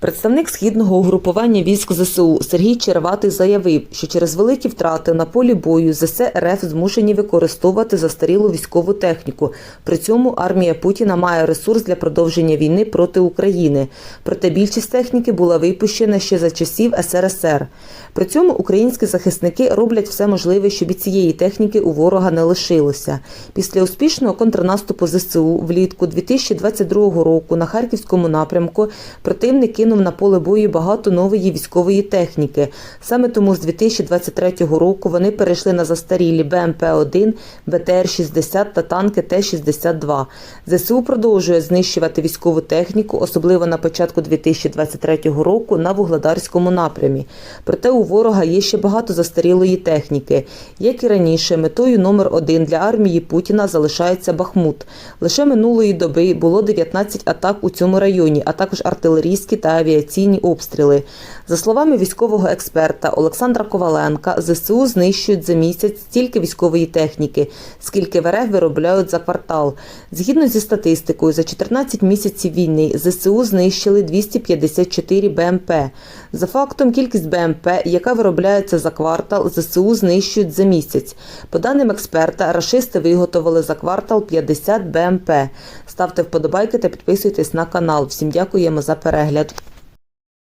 Представник східного угрупування військ ЗСУ Сергій Черватий заявив, що через великі втрати на полі бою ЗС РФ змушені використовувати застарілу військову техніку. При цьому армія Путіна має ресурс для продовження війни проти України. Проте більшість техніки була випущена ще за часів СРСР. При цьому українські захисники роблять все можливе, щоб і цієї техніки у ворога не лишилося. Після успішного контрнаступу ЗСУ влітку 2022 року на харківському напрямку противник кинув на поле бою багато нової військової техніки. Саме тому з 2023 року вони перейшли на застарілі БМП-1, БТР-60 та танки Т-62. ЗСУ продовжує знищувати військову техніку, особливо на початку 2023 року на Вугледарському напрямі. Проте у ворога є ще багато застарілої техніки. Як і раніше, метою номер один для армії Путіна залишається Бахмут. Лише минулої доби було 19 атак у цьому районі, а також артилерійські та авіаційні обстріли. За словами військового експерта Олександра Коваленка, ЗСУ знищують за місяць стільки військової техніки, скільки в виробляють за квартал. Згідно зі статистикою, за 14 місяців війни ЗСУ знищили 254 БМП. За фактом, кількість БМП, яка виробляється за квартал, ЗСУ знищують за місяць. По даним експерта, рашисти виготовили за квартал 50 БМП. Ставте вподобайки та підписуйтесь на канал. Всім дякуємо за перегляд.